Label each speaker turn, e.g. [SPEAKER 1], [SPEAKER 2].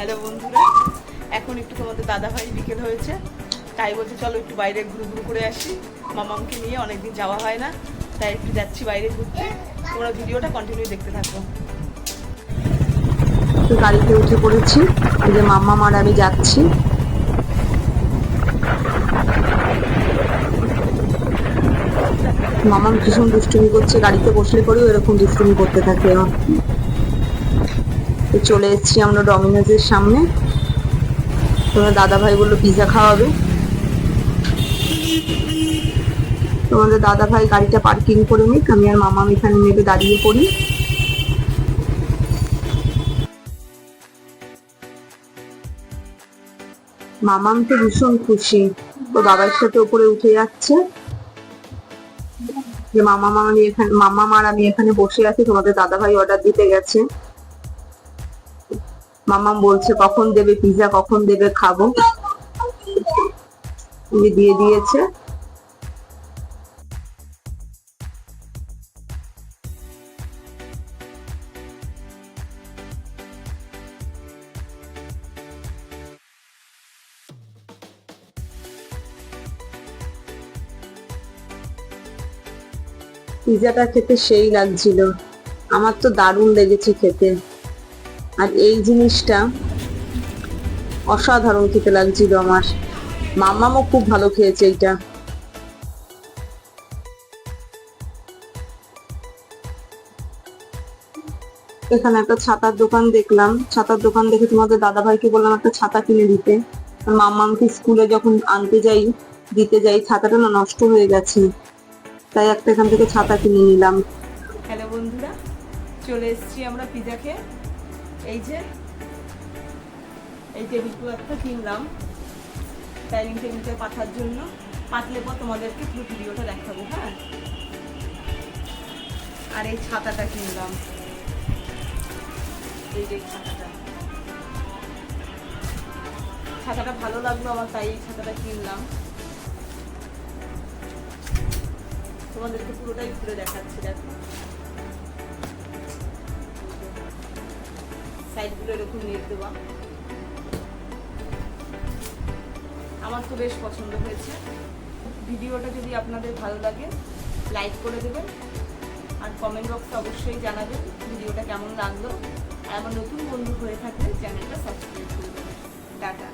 [SPEAKER 1] Hello বন্ধুরা, এখন একটু তোমাদের দাদা ভাই বিকেল হয়েছে, তাই বলছে চলো একটু বাইরে ঘুরু ঘুরু করে আসি। মামামকে নিয়ে অনেকদিন যাওয়া হয় না, তাই একটু যাচ্ছি বাইরে ঘুরতে। তোমরা ভিডিওটা কন্টিনিউ দেখতে থাকো।
[SPEAKER 2] তো গাড়িতে উঠে পড়েছি, এই যে মাম্মা মার আমি যাচ্ছি। মামাম ভীষণ দুষ্টুমি করছে, গাড়িতে বসলে পরেও এরকম দুষ্টুমি করতে থাকে। তো চলে এসেছি আমরা ডমিনোজের সামনে। তোমার দাদা ভাই বলল পিজা খাওয়াবে। তোমাদের দাদা ভাই গাড়িটা পার্কিং করে নিক, আমি আর মামাম এখানে নেবে দাঁড়িয়ে পড়ি। মামাম তো ভীষণ খুশি। তো বাবার সাথে উপরে উঠে যাচ্ছে। যে মামা মামা এখানে, মামা মার আমি এখানে বসে আছি, তোমাদের দাদা ভাই অর্ডার দিতে গেছে। মামাম বলছে, কখন দেবে পিজা কখন দেবে খাব? দিয়ে দিয়েছে। পিজাটা খেতে সেই লাগছিল। আমার তো দারুণ লেগেছে খেতে। আর এই জিনিসটা অসাধারণ খেতে লাগছিল আমার। মাম্মামও খুব ভালো খেয়েছে এইটা। এখানে একটা ছাতার দোকান দেখলাম। ছাতার দোকান দেখে তোমাদের দাদা ভাইকে বললাম, একটা ছাতা কিনে দিতে। আর মাম্মামকে স্কুলে যখন আনতে যাই, দিতে যাই, ছাতাটা না নষ্ট হয়ে গেছে। তাই একটা এখান থেকে ছাতা কিনে নিলাম।
[SPEAKER 1] হ্যালো বন্ধুরা, চলে এসেছি আমরা পিজাকে। এই যে, এই টেবিল একটা কিনলাম ডাইনিং টেবিলটা পাঠার জন্য। পাতলে পর তোমাদেরকে পুরো ভিডিওটা দেখাবো হ্যাঁ? আর এই ছাতাটা কিনলাম। এই যে ছাতাটা। ছাতাটা ভালো লাগল আমার, তাই এই ছাতাটা কিনলাম। তোমাদেরকে পুরোটাই ঘুরে দেখাচ্ছি, দেখো। সাইডগুলো এরকম নিয়ে দেওয়া আমার তো বেশ পছন্দ হয়েছে। ভিডিওটা যদি আপনাদের ভালো লাগে, লাইক করে দেবেন। আর কমেন্ট বক্সে অবশ্যই জানাবেন ভিডিওটা কেমন লাগল। আর আমার নতুন বন্ধু হয়ে থাকলে চ্যানেলটা সাবস্ক্রাইব করে দেবেন। টাটা।